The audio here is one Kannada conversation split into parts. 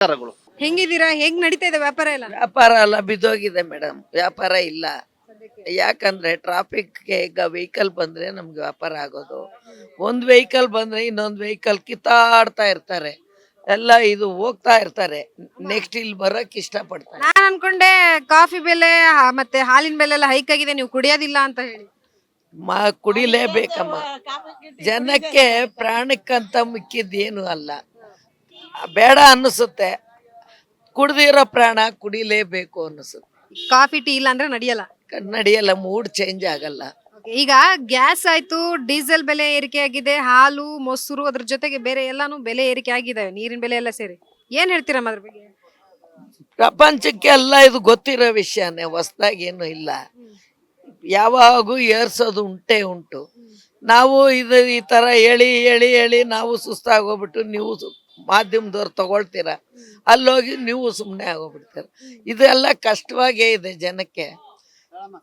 ವಿಚಾರಗಳು ಹೆಂಗಿದ್ದೀರಾ? ಹೆಂಗ್ ನಡೀತಾ ಇದೆ ವ್ಯಾಪಾರ ಎಲ್ಲ? ವ್ಯಾಪಾರ ಎಲ್ಲ ಬಿದ್ದೋಗಿದೆ ಮೇಡಮ್ ವ್ಯಾಪಾರ ಇಲ್ಲ. ಯಾಕಂದ್ರೆ ಟ್ರಾಫಿಕ್ಗೆ ಈಗ ವೆಹಿಕಲ್ ಬಂದ್ರೆ ನಮ್ಗೆ ವ್ಯಾಪಾರ ಆಗೋದು. ಒಂದ್ ವೆಹಿಕಲ್ ಬಂದ್ರೆ ಇನ್ನೊಂದ್ ವೆಹಿಕಲ್ ಕಿತ್ತಾಡ್ತಾ ಇರ್ತಾರೆ. ಎಲ್ಲ ಇದು ಹೋಗ್ತಾ ಇರ್ತಾರೆ. ನೆಕ್ಸ್ಟ್ ಇಲ್ಲಿ ಬರಕ್ ಇಷ್ಟಪಡ್ತಾರೆ. ನಾನ್ ಅನ್ಕೊಂಡೆ ಕಾಫಿ ಬೆಲೆ ಹಾ- ಮತ್ತೆ ಹಾಲಿನ ಬೆಲೆ ಎಲ್ಲ ಹೈಕ್ ಆಗಿದೆ ನೀವು ಕುಡಿಯೋದಿಲ್ಲ ಅಂತ ಹೇಳಿ. ಮಾ ಕುಡಿಲೇಬೇಕಮ್ಮ. ಜನಕ್ಕೆ ಪ್ರಾಣಕ್ಕಂತ ಮಿಕ್ಕಿದ್ದೇನು ಅಲ್ಲ. ಬೇಡ ಅನ್ನಿಸುತ್ತೆ. ಕುಡ್ದಿರೋ ಪ್ರಾಣ ಕುಡಿಲೇಬೇಕು ಅನ್ನಿಸುತ್ತೆ. ಕಾಫಿ ಟೀ ಇಲ್ಲ ಅಂದ್ರೆ ನಡೆಯಲ್ಲ? ನಡೆಯಲ್ಲ ಮೂಡ್ ಚೇಂಜ್ ಆಗಲ್ಲ. ಈಗ ಗ್ಯಾಸ್ ಆಯ್ತು ಡೀಸೆಲ್ ಬೆಲೆ ಏರಿಕೆ ಆಗಿದೆ ಹಾಲು ಮೊಸರು ಅದ್ರ ಜೊತೆಗೆ ಬೇರೆ ಎಲ್ಲಾನು ಬೆಲೆ ಏರಿಕೆ ಆಗಿದಾವೆ ನೀರಿನ ಬೆಲೆ ಎಲ್ಲ ಸೇರಿ. ಏನ್ ಹೇಳ್ತೀರಮ್ಮ ಅದ್ರ ಬಗ್ಗೆ? ಪ್ರಪಂಚಕ್ಕೆ ಎಲ್ಲ ಇದು ಗೊತ್ತಿರೋ ವಿಷಯನೇ ಹೊಸ್ದಾಗಿ ಏನು ಇಲ್ಲ. ಯಾವಾಗೂ ಏರ್ಸೋದು ಉಂಟೇ ಉಂಟು. ನಾವು ಇದು ಈ ತರ ಹೇಳಿ ಹೇಳಿ ಹೇಳಿ ನಾವು ಸುಸ್ತಾಗೋಗ್ಬಿಟ್ಟು ನೀವು ಮಾಧ್ಯಮದವ್ರು ತಗೊಳ್ತೀರ? ಅಲ್ಲೋಗಿ ನೀವು ಸುಮ್ಮನೆ ಆಗೋಗ್ಬಿಡ್ತೀರ. ಇದೆಲ್ಲ ಕಷ್ಟವಾಗೇ ಇದೆ ಜನಕ್ಕೆ.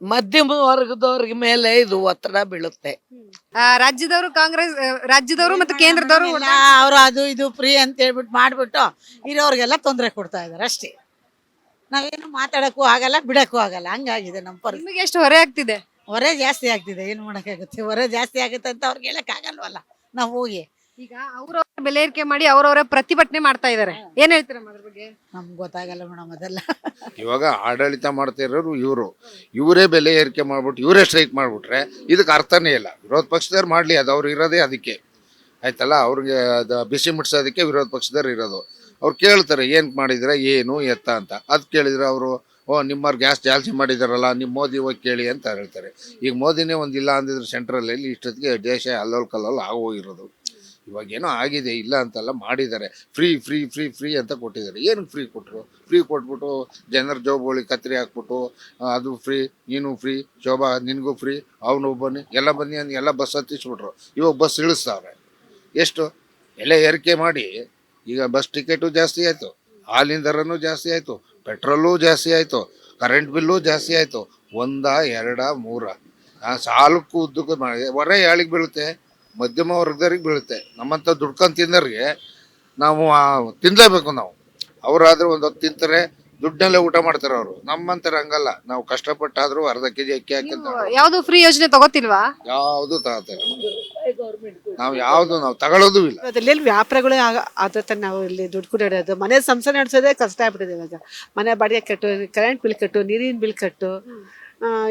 ಮಧ್ಯಮ ವರ್ಗದವ್ರಿಗೆ ಮೇಲೆ ಇದು ಒತ್ತಡ ಬೀಳುತ್ತೆ. ಆ, ರಾಜ್ಯದವರು ಕಾಂಗ್ರೆಸ್ ರಾಜ್ಯದವರು ಮತ್ತು ಕೇಂದ್ರದವರು ಅವರು ಅದು ಇದು ಫ್ರೀ ಅಂತ ಹೇಳ್ಬಿಟ್ಟು ಮಾಡ್ಬಿಟ್ಟು ಇರೋರಿಗೆಲ್ಲ ತೊಂದರೆ ಕೊಡ್ತಾ ಇದಾರೆ ಅಷ್ಟೇ. ನಾವೇನು ಮಾತಾಡಕ್ಕೂ ಆಗಲ್ಲ ಬಿಡಕ್ಕೂ ಆಗಲ್ಲ. ಹಂಗಾಗಿದೆ ನಮ್ಮ ಪರಿಸ್ಥಿತಿ. ನಿಮಗೆ ಎಷ್ಟು ಹೊರೆ ಆಗ್ತಿದೆ? ಹೊರೆ ಜಾಸ್ತಿ ಆಗ್ತಿದೆ. ಏನು ಮಾಡೋಕ್ಕಾಗುತ್ತೆ? ಹೊರೆ ಜಾಸ್ತಿ ಆಗುತ್ತೆ ಅಂತ ಅವ್ರಿಗೆ ಹೇಳಕ್ ಆಗಲ್ವಲ್ಲ ನಾವು ಹೋಗಿ ಈಗ ಅವ್ರವ್ರ ಬೆಲೆ ಏರಿಕೆ ಮಾಡಿ ಅವ್ರವ್ರ ಪ್ರತಿಭಟನೆ ಮಾಡ್ತಾ ಇದಾರೆ. ಏನ್ ಹೇಳ್ತೀರಮ್ಮ ಅದ್ರ ಬಗ್ಗೆ? ನಮ್ಗೆ ಗೊತ್ತಾಗಲ್ಲ ಮೇಡಮ್ ಅದೆಲ್ಲ. ಇವಾಗ ಆಡಳಿತ ಮಾಡ್ತಾ ಇರೋರು ಇವರು. ಇವರೇ ಬೆಲೆ ಏರಿಕೆ ಮಾಡ್ಬಿಟ್ಟು ಇವರೇ ಸ್ಟ್ರೈಕ್ ಮಾಡ್ಬಿಟ್ರೆ ಇದಕ್ಕೆ ಅರ್ಥನೇ ಇಲ್ಲ. ವಿರೋಧ ಪಕ್ಷದವ್ರು ಮಾಡಲಿ ಅದು ಅವ್ರು ಇರೋದೇ ಅದಕ್ಕೆ. ಆಯ್ತಲ್ಲ ಅವ್ರಿಗೆ ಅದು ಬಿಸಿ ಮುಟ್ಸೋದಕ್ಕೆ ವಿರೋಧ ಪಕ್ಷದವ್ರು ಇರೋದು. ಅವ್ರು ಕೇಳ್ತಾರೆ ಏನು ಮಾಡಿದ್ರೆ ಏನು ಎತ್ತ ಅಂತ. ಅದು ಕೇಳಿದ್ರೆ ಅವರು ಓ ನಿಮ್ಮವ್ರು ಗ್ಯಾಸ್ ಜಾಸ್ತಿ ಮಾಡಿದಾರಲ್ಲ ನಿಮ್ಮ ಮೋದಿ ಹೋಗಿ ಕೇಳಿ ಅಂತ ಹೇಳ್ತಾರೆ. ಈಗ ಮೋದಿನೇ ಒಂದಿಲ್ಲ ಅಂದಿದ್ರೆ ಸೆಂಟ್ರಲ್ಲಿ ಇಷ್ಟೊತ್ತಿಗೆ ದೇಶ ಅಲ್ಲೋಲ್ ಕಲ್ಲೋಲ್ ಆಗೋಗಿರೋದು. ಇವಾಗ ಏನೋ ಆಗಿದೆ ಇಲ್ಲ ಅಂತಲ್ಲ ಮಾಡಿದ್ದಾರೆ. ಫ್ರೀ ಫ್ರೀ ಫ್ರೀ ಫ್ರೀ ಅಂತ ಕೊಟ್ಟಿದ್ದಾರೆ. ಏನಕ್ಕೆ ಫ್ರೀ ಕೊಟ್ಟರು ಫ್ರೀ ಕೊಟ್ಬಿಟ್ಟು ಜನರ ಜೋಬುಗಳಿಗೆ ಕತ್ರಿ ಹಾಕ್ಬಿಟ್ಟು ಅದು ಫ್ರೀ ನೀನು ಫ್ರೀ ಶೋಭಾ, ನಿನಗೂ ಫ್ರೀ ಅವನು ಬನ್ನಿ, ಎಲ್ಲ ಬನ್ನಿ ಅಂತ ಎಲ್ಲ ಬಸ್ ಹತ್ತಿಸ್ಬಿಟ್ರು. ಇವಾಗ ಬಸ್ ಇಳಿಸ್ತಾವ್ರೆ. ಎಷ್ಟು? ಎಲ್ಲ ಏರಿಕೆ ಮಾಡಿ, ಈಗ ಬಸ್ ಟಿಕೆಟು ಜಾಸ್ತಿ ಆಯಿತು ಹಾಲಿನ ದರನೂ ಜಾಸ್ತಿ ಆಯಿತು, ಪೆಟ್ರೋಲು ಜಾಸ್ತಿ ಆಯಿತು, ಕರೆಂಟ್ ಬಿಲ್ಲು ಜಾಸ್ತಿ ಆಯಿತು, ಒಂದ, ಎರಡ, ಮೂರ? ಸಾಲಕ್ಕೂ ಉದ್ದಕ್ಕೂ ಮಾಡಿದೆ ಹೊರ ಯಾಳಿಗೆ ಬೀಳುತ್ತೆ? ಮಧ್ಯಮ ವರ್ಗದವ್ರಿಗೆ ಬೀಳುತ್ತೆ. ನಮ್ಮಂಥ ದುಡ್ಕೊಂಡು ತಿನ್ನೋರಿಗೆ ನಾವು ತಿನ್ನಲೇಬೇಕು ತಿನ್ಲೇಬೇಕು ನಾವು. ಅವರಾದರೂ ಒಂದು ಹೊತ್ತು ತಿಂತಾರೆ ದುಡ್ಡಲ್ಲೇ ಊಟ ಮಾಡ್ತಾರೆ ಅವರು. ನಮ್ಮಂತರ ಹಂಗಲ್ಲ. ನಾವು ಕಷ್ಟಪಟ್ಟಾದ್ರೂ ಅರ್ಧ ಕೆಜಿ ಅಕ್ಕಿ ಹಾಕಿ ಯಾವ್ದು ಫ್ರೀ ಯೋಜನೆ ತಗೋತಿಲ್ವಾ? ಯಾವುದು ತಗೋತಾರೆ. ನಾವು ಯಾವುದು ನಾವು ತಗೊಳ್ಳೋದು ಇಲ್ಲ. ಅದ್ರಲ್ಲಿ ವ್ಯಾಪಾರಗಳೇ ಆದ್ರೆ ಆದ ನಾವು ಇಲ್ಲಿ ದುಡ್ಡು ಕುಡಿಯೋದು ಮನೆ ಸಂಸಾರ ನಡೆಸೋದೇ ಕಷ್ಟ ಆಗ್ಬಿಟ್ಟಿದೆ ಇವಾಗ. ಮನೆ ಬಾಡಿಗೆ ಕಟ್ಟು ಕರೆಂಟ್ ಬಿಲ್ ಕಟ್ಟು ನೀರಿನ ಬಿಲ್ ಕಟ್ಟು.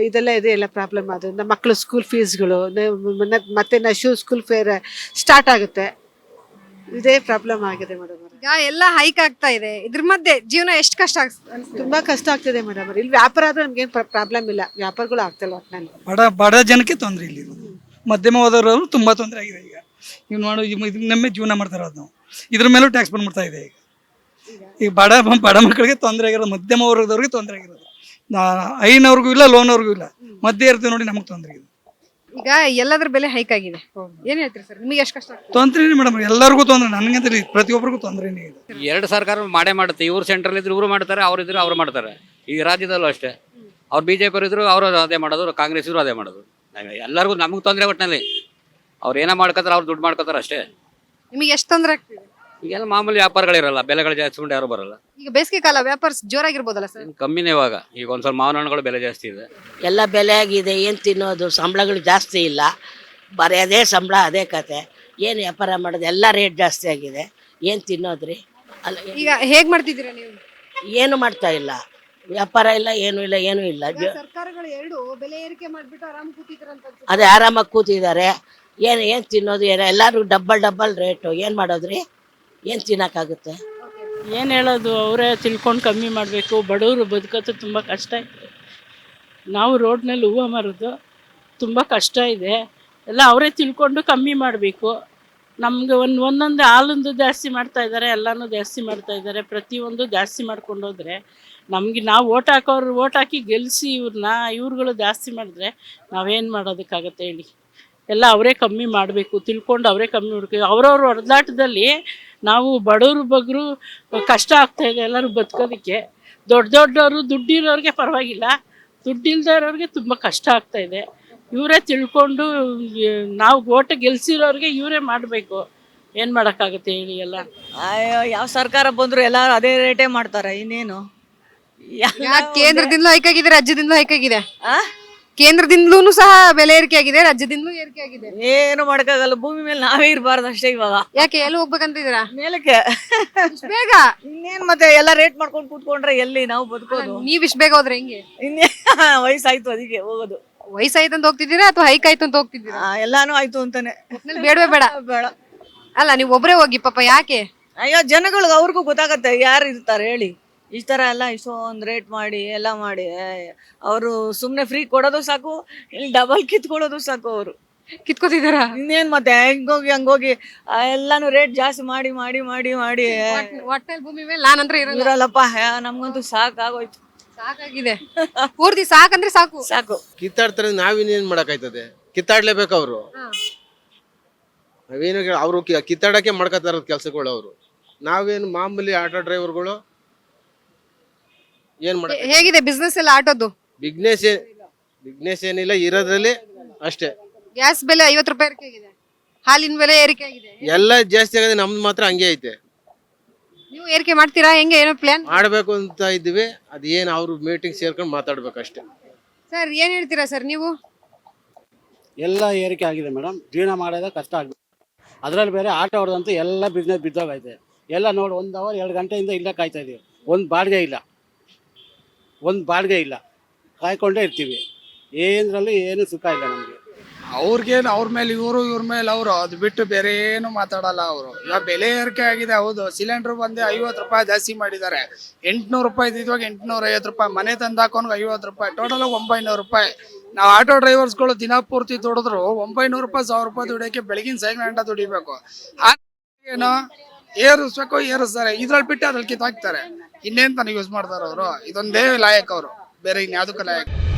ಇದೆಲ್ಲ ಇದೆ ಎಲ್ಲ ಪ್ರಾಬ್ಲಮ್ ಅದು. ನಮ್ಮ ಮಕ್ಕಳು ಸ್ಕೂಲ್ ಫೀಸ್ಗಳು ಮತ್ತೆ ಶೂ ಸ್ಕೂಲ್ ಫೇರ್ ಸ್ಟಾರ್ಟ್ ಆಗುತ್ತೆ. ಇದೇ ಪ್ರಾಬ್ಲಮ್ ಆಗಿದೆ ಮೇಡಮ್ ಈಗ ಎಲ್ಲ ಹೈಕ್ ಆಗ್ತಾ ಇದೆ. ಇದ್ರ ಮಧ್ಯೆ ಜೀವನ ಎಷ್ಟು ಕಷ್ಟ? ತುಂಬಾ ಕಷ್ಟ ಆಗ್ತಿದೆ ಮೇಡಮ್ ಇಲ್ಲಿ ವ್ಯಾಪಾರ ಆದ್ರೆ ನಮ್ಗೇನು ಪ್ರಾಬ್ಲಮ್ ಇಲ್ಲ. ವ್ಯಾಪಾರಗಳು ಆಗ್ತಿಲ್ಲ ಒಟ್ಟಿನಲ್ಲಿ ಬಡ ಬಡ ಜನಕ್ಕೆ ತೊಂದರೆ ಇಲ್ಲಿ ಮಧ್ಯಮ ಹೋದವರು ತುಂಬಾ ತೊಂದರೆ ಆಗಿದೆ ಈಗ. ಇವ್ ನೋಡು ನಮ್ಮೇ ಜೀವನ ಮಾಡ್ತಾರ ನಾವು ಇದ್ರ ಮೇಲೂ ಟ್ಯಾಕ್ಸ್ ಬಂದ್ಬಿಡ್ತಾ ಇದೆ ಈಗ. ಈಗ ಬಡ ಬಡ ಮಕ್ಕಳಿಗೆ ತೊಂದರೆ ಆಗಿರೋದು ಮಧ್ಯಮ ವರ್ಗದವ್ರಿಗೆ ತೊಂದರೆ ಆಗಿರೋದು. ಐನವ್ರಿಗೂ ಇಲ್ಲ ಲೋನ್ ಅವ್ರಿಗೂ ಇಲ್ಲ. ಮಧ್ಯೆ ಇರ್ತೀವಿ ನೋಡಿ ನಮಗೆ ತೊಂದರೆ ಇದೆ. ಈಗ ಎಲ್ಲದ್ರ ಬೆಲೆ ಹೈಕ್ ಆಗಿದೆ. ಏನ್ ಹೇಳ್ತೀರಿ ಸರ್? ನಿಮಗೆ ಎಷ್ಟು ಕಷ್ಟ ತೊಂದರೆನೇ ಮೇಡಮ್ ಎಲ್ಲರಿಗೂ ತೊಂದರೆ ನನಗಂತ ಪ್ರತಿಯೊಬ್ಬರಿಗೂ ತೊಂದರೆನೇ ಇದೆ ಎರಡು ಸರ್ಕಾರ ಮಾಡೇ ಮಾಡುತ್ತೆ. ಇವ್ರ ಸೆಂಟ್ರಲ್ ಇದ್ರು ಇವರು ಮಾಡ್ತಾರೆ ಅವ್ರು ಇದ್ರು ಅವ್ರು ಮಾಡ್ತಾರೆ. ಈ ರಾಜ್ಯದಲ್ಲೂ ಅಷ್ಟೇ. ಅವ್ರು ಬಿ ಜೆ ಪಿ ಇದ್ರು ಅವರು ಅದೇ ಮಾಡೋದು ಕಾಂಗ್ರೆಸ್ ಇದ್ರು ಅದೇ ಮಾಡೋದು. ಎಲ್ಲರಿಗೂ ನಮಗೆ ತೊಂದರೆ ಒಟ್ಟಿನಲ್ಲಿ ಅವ್ರು ಏನೋ ಮಾಡ್ಕೋತಾರೆ ಅವ್ರು ದುಡ್ಡು ಮಾಡ್ಕೋತಾರೆ ಅಷ್ಟೇ. ನಿಮಗೆ ಎಷ್ಟು ತೊಂದರೆ ಆಗ್ತಿದೆ? ಈಗೆಲ್ಲ ಮಾಮೂಲಿ ವ್ಯಾಪಾರಗಳಿರಲ್ಲ ಬೆಲೆಗಳು ಜಾಸ್ತಿ ಉಂಟು ಯಾರು ಬರಲ್ಲ. ಈಗ ಬೇಸಿಗೆ ಕಾಲ ವ್ಯಾಪಾರ ಜೋರಾಗಿರ್ಬೋದಲ್ಲ ಸರ್? ಕಮ್ಮಿನೇ ಇವಾಗ ಈಗ ಒಂದ್ ಸ್ವಲ್ಪ ಮಾವಿನ ಹಣ್ಣುಗಳು ಬೆಲೆ ಜಾಸ್ತಿ ಇದೆ. ಎಲ್ಲ ಬೆಲೆ ಆಗಿದೆ ಏನು ತಿನ್ನೋದು ಸಂಬಳಗಳು ಜಾಸ್ತಿ ಇಲ್ಲ. ಬರೀ ಅದೇ ಸಂಬಳ ಅದೇ ಕತೆ. ಏನು ವ್ಯಾಪಾರ ಮಾಡೋದು ಎಲ್ಲ ರೇಟ್ ಜಾಸ್ತಿ ಆಗಿದೆ. ಏನು ತಿನ್ನೋದ್ರಿ? ಅಲ್ಲ ಏನ್- ಈಗ ಹೇಗ್ ಮಾಡ್ತಿದ್ದೀರಾ ನೀವು? ಏನು ಮಾಡ್ತಾ ಇಲ್ಲ. ವ್ಯಾಪಾರ ಇಲ್ಲ ಏನು ಇಲ್ಲ ಏನೂ ಇಲ್ಲ. ಜ- ಸರ್ಕಾರಗಳು ಎರಡು ಬೆಲೆ ಏರಿಕೆ ಮಾಡ್ಬಿಟ್ಟು ಆರಾಮ್ ಕೂತಿದ್ರಂತ ಅದೇ ಆರಾಮಾಗಿ ಕೂತಿದ್ದಾರೆ. ಏನು ಏನು ತಿನ್ನೋದು ಏನು ಎಲ್ಲರೂ ಡಬ್ಬಲ್ ಡಬ್ಬಲ್ ರೇಟು. ಏನು ಮಾಡೋದ್ರಿ? ಏನು ತಿನ್ನೋಕ್ಕಾಗುತ್ತೆ? ಏನು ಹೇಳೋದು, ಅವರೇ ತಿಳ್ಕೊಂಡು ಕಮ್ಮಿ ಮಾಡಬೇಕು. ಬಡವರು ಬದುಕೋದು ತುಂಬ ಕಷ್ಟ ಇದೆ. ನಾವು ರೋಡ್ನಲ್ಲಿ ಹೂವು ಮಾರೋದು ತುಂಬ ಕಷ್ಟ ಇದೆ. ಎಲ್ಲ ಅವರೇ ತಿಳ್ಕೊಂಡು ಕಮ್ಮಿ ಮಾಡಬೇಕು. ನಮಗೆ ಒಂದು, ಒಂದೊಂದು ಹಾಲೊಂದು ಜಾಸ್ತಿ ಮಾಡ್ತಾ ಇದ್ದಾರೆ ಎಲ್ಲನೂ ಜಾಸ್ತಿ ಮಾಡ್ತಾ ಇದ್ದಾರೆ ಪ್ರತಿಯೊಂದು ಜಾಸ್ತಿ ಮಾಡ್ಕೊಂಡು ಹೋದರೆ ನಮಗೆ ನಾವು ಓಟ್ ಹಾಕೋರು, ಓಟ್ ಹಾಕಿ ಗೆಲ್ಲಿಸಿ ಇವ್ರನ್ನ ಇವ್ರುಗಳು ಜಾಸ್ತಿ ಮಾಡಿದ್ರೆ ನಾವೇನು ಮಾಡೋದಕ್ಕಾಗತ್ತೆ ಹೇಳಿ. ಎಲ್ಲ ಅವರೇ ಕಮ್ಮಿ ಮಾಡಬೇಕು ತಿಳ್ಕೊಂಡು ಅವರೇ ಕಮ್ಮಿ ಮಾಡಬೇಕು. ಅವರವ್ರ ಹೊಡೆದಾಟದಲ್ಲಿ ನಾವು ಬಡವರು ಬಗ್ರು ಕಷ್ಟ ಆಗ್ತಾ ಇದೆ ಎಲ್ಲರೂ ಬದುಕೋದಕ್ಕೆ. ದೊಡ್ಡ ದೊಡ್ಡವರು ದುಡ್ಡಿರೋರಿಗೆ ಪರವಾಗಿಲ್ಲ ದುಡ್ಡಿಲ್ದೇ ಇರೋರಿಗೆ ತುಂಬ ಕಷ್ಟ ಆಗ್ತಾ ಇದೆ. ಇವರೇ ತಿಳ್ಕೊಂಡು ನಾವು ಓಟ ಗೆಲ್ಸಿರೋರಿಗೆ ಇವರೇ ಮಾಡಬೇಕು. ಏನು ಮಾಡೋಕ್ಕಾಗುತ್ತೆ ಹೇಳಿ ಎಲ್ಲ? ಅಯ್ಯೋ ಯಾವ ಸರ್ಕಾರ ಬಂದರೂ ಎಲ್ಲರೂ ಅದೇ ರೇಟೇ ಮಾಡ್ತಾರೆ ಇನ್ನೇನು? ಕೇಂದ್ರದಿಂದ ಯಾಕೆ ರಾಜ್ಯದಿಂದ ಹೈಕಾಗಿದೆ ಆಗಿದೆ ರಾಜ್ಯದಿಂದಲೂ ಹೈಕ್ ಆಗಿದೆ? ಆ? ಕೇಂದ್ರದಿಂದಲೂ ಸಹ ಬೆಲೆ ಏರಿಕೆ ಆಗಿದೆ ರಾಜ್ಯದಿಂದಲೂ ಏರಿಕೆ ಆಗಿದೆ ಏನು ಮಾಡಕ್ಕಾಗಲ್ಲ ಭೂಮಿ ಮೇಲೆ ನಾವೇ ಇರಬಾರ್ದು ಅಷ್ಟೇ ಇವಾಗ. ಯಾಕೆ ಎಲ್ಲಿ ಹೋಗ್ಬೇಕಂತಿದ್ದೀರಾ ಮೇಲಕ್ಕೆ. ಇಷ್ಟ್ ಬೇಗ? ಇನ್ನೇನ್ ಮತ್ತೆ ಎಲ್ಲ ರೇಟ್ ಮಾಡ್ಕೊಂಡು ಕೂತ್ಕೊಂಡ್ರೆ ಎಲ್ಲಿ ನಾವು ಬದುಕೋದು? ನೀವ್ ಇಷ್ಟ ಬೇಗ ಹೋದ್ರೆ ಹೆಂಗೆ? ಇನ್ನೇ ವಯಸ್ಸಾಯ್ತು ಅದಕ್ಕೆ ಹೋಗೋದು. ವಯಸ್ಸಾಯ್ತು ಅಂತ ಹೋಗ್ತಿದ್ದೀರಾ ಅಥವಾ ಹೈಕ್ ಆಯ್ತು ಅಂತ ಹೋಗ್ತಿದ್ದೀರಾ? ಆ, ಎಲ್ಲಾನು ಆಯ್ತು ಅಂತಾನೆ. ಒಟ್ನಲ್ಲಿ ಬೇಡವೇ ಬೇಡ. ಬೇಡ. ಅಲ್ಲ ನೀವು ಒಬ್ರೇ ಹೋಗಿ ಪಾಪ ಯಾಕೆ? ಅಯ್ಯೋ ಜನಗಳಿಗೆ ಅವ್ರಿಗೂ ಗೊತ್ತಾಗತ್ತೆ ಯಾರು ಇರ್ತಾರೆ ಹೇಳಿ. ಈ ತರ ಎಲ್ಲ ಇಷ್ಟೊಂದು ರೇಟ್ ಮಾಡಿ ಎಲ್ಲ ಮಾಡಿ. ಅವರು ಸುಮ್ಮನೆ ಫ್ರೀ ಕೊಡೋದು ಸಾಕು ಇಲ್ಲಿ ಡಬಲ್ ಕಿತ್ಕೊಳ್ಳೋದು ಸಾಕು ಅವರು. ಕಿತ್ಕೋತಿದಾರ? ಇನ್ನೇನ್ ಮತ್ತೆ ಹೆಂಗೋಗಿ ಹಂಗೋಗಿ ಆ, ಎಲ್ಲಾನು ರೇಟ್ ಜಾಸ್ತಿ ಮಾಡಿ ಮಾಡಿ ಮಾಡಿ ಮಾಡಿ. ಒಟ್ಟಲ್ಲಿ ಭೂಮಿ ಮೇಲೆ ಇರಲ್ಲ. ಇರಲ್ಲಪ್ಪ ನಮ್ಗಂತೂ ಸಾಕಾಗೋಯ್ತು. ಸಾಕಾಗಿದೆ. ಪೂರ್ತಿ ಸಾಕಂದ್ರೆ ಸಾಕು. ಸಾಕು. ಕಿತ್ತಾಡ್ತಾರೆ ನಾವಿನ್ನೇನ್ ಮಾಡಕ್ಕಾಯ್ತದೆ? ಕಿತ್ತಾಡ್ಲೇಬೇಕು ಅವರು. ನಾವೇನು ಅವರು ಕಿತ್ತಾಡಕ್ಕೆ ಮಾಡ್ಕೊತಾರ ಕೆಲಸಗಳು ಅವರು ನಾವೇನು ಮಾಮೂಲಿ ಆಟೋ ಡ್ರೈವರ್ಗಳು ಏನ್ ಮಾಡ ಹೇಗಿದೆ ಬಿಸ್ನೆಸ್ ಎಲ್ಲ ಆಟೋದು? ಬಿಗ್ನೆಸ್ ಏನ್ ಬಿಗ್ನೆಸ್ ಏನಿಲ್ಲ ಇರೋದ್ರಲ್ಲಿ ಅಷ್ಟೇ. ಗ್ಯಾಸ್ ಬೆಲೆ ಐವತ್ತು ರೂಪಾಯಿ ಏರಿಕೆ ಆಗಿದೆ. ಹಾಲಿನ ಬೆಲೆ ಏರಿಕೆ ಆಗಿದೆ. ಎಲ್ಲ ಜಾಸ್ತಿ ಆಗಿದೆ ನಮ್ದು ಮಾತ್ರ ಹಂಗೆ ಐತೆ. ನೀವು ಏರಿಕೆ ಮಾಡ್ತೀರಾ? ಹೆಂಗೆ? ಏನೋ ಪ್ಲಾನ್ ಮಾಡಬೇಕು ಅಂತ ಇದ್ವಿ ಏನು ಅವ್ರು ಮೀಟಿಂಗ್ ಸೇರ್ಕೊಂಡು ಮಾತಾಡ್ಬೇಕು ಅಷ್ಟೇ. ಸರ್ ಏನ್ ಹೇಳ್ತೀರಾ ಸರ್ ನೀವು? ಎಲ್ಲ ಏರಿಕೆ ಆಗಿದೆ ಮೇಡಮ್ ಜೀವನ ಮಾಡೋದೇ ಕಷ್ಟ ಆಗಿದೆ ಅದರಲ್ಲಿ ಬೇರೆ ಆಟ ಹೊಡೆದಂತೂ ಎಲ್ಲ ಬಿಸ್ನೆಸ್ ಬಿದ್ದೋಗೈತೆ. ಎಲ್ಲ ನೋಡಿ ಒಂದು ಅವರ್ ಎರಡು ಗಂಟೆಯಿಂದ ಇಲ್ಲೇ ಕಾಯ್ತಾ ಇದೀವಿ. ಒಂದು ಬಾಡಿಗೆ ಇಲ್ಲ. ಒಂದು ಬಾಡಿಗೆ ಇಲ್ಲ. ಕಾಯ್ಕೊಂಡೇ ಇರ್ತೀವಿ. ಏನರಲ್ಲೂ ಏನು ಸುಖ ಇಲ್ಲ ನಮಗೆ. ಅವ್ರಿಗೇನು ಅವ್ರ ಮೇಲೆ, ಇವರು ಇವ್ರ ಮೇಲೆ ಅವರು. ಅದು ಬಿಟ್ಟು ಬೇರೆ ಏನು ಮಾತಾಡಲ್ಲ ಅವರು. ಇವಾಗ ಬೆಲೆ ಏರಿಕೆ ಆಗಿದೆ, ಹೌದು. ಸಿಲಿಂಡರ್ ಬಂದು ಐವತ್ತು ರೂಪಾಯಿ ಜಾಸ್ತಿ ಮಾಡಿದ್ದಾರೆ. ಎಂಟುನೂರು ರೂಪಾಯಿ ಇದ್ದಿದ್ವಾಗ ಎಂಟುನೂರ ಐವತ್ತು ರೂಪಾಯಿ. ಮನೆ ತಂದು ಹಾಕೊಂಡು ಐವತ್ತು ರೂಪಾಯಿ. ಟೋಟಲ್ ಒಂಬೈನೂರು ರೂಪಾಯಿ. ನಾವು ಆಟೋ ಡ್ರೈವರ್ಸ್ಗಳು ದಿನ ಪೂರ್ತಿ ದುಡಿದ್ರು. ಒಂಬೈನೂರು ರೂಪಾಯಿ ಸಾವಿರ ರೂಪಾಯಿ ದುಡಿಯೋಕ್ಕೆ ಬೆಳಗಿನ ಸೈಕಲ್ ಗಂಟೆ ದುಡಿಬೇಕು. ಏನೋ ಏರಿಸ್ಬೇಕು, ಏರಿಸ್ತಾರೆ. ಇದ್ರಲ್ಲಿ ಬಿಟ್ಟು ಅದ್ರಲ್ಲಿ ಕಿತ್ತಾಕ್ತಾರೆ. ಇನ್ನೇನ್ ತಾನು ಯೂಸ್ ಮಾಡ್ತಾರೆ ಅವರು ಇದೊಂದೇ ಲಾಯಕ್ ಅವರು. ಬೇರೆ ಇನ್ಯಾವುದಕ್ಕೂ ಲಾಯಕ್.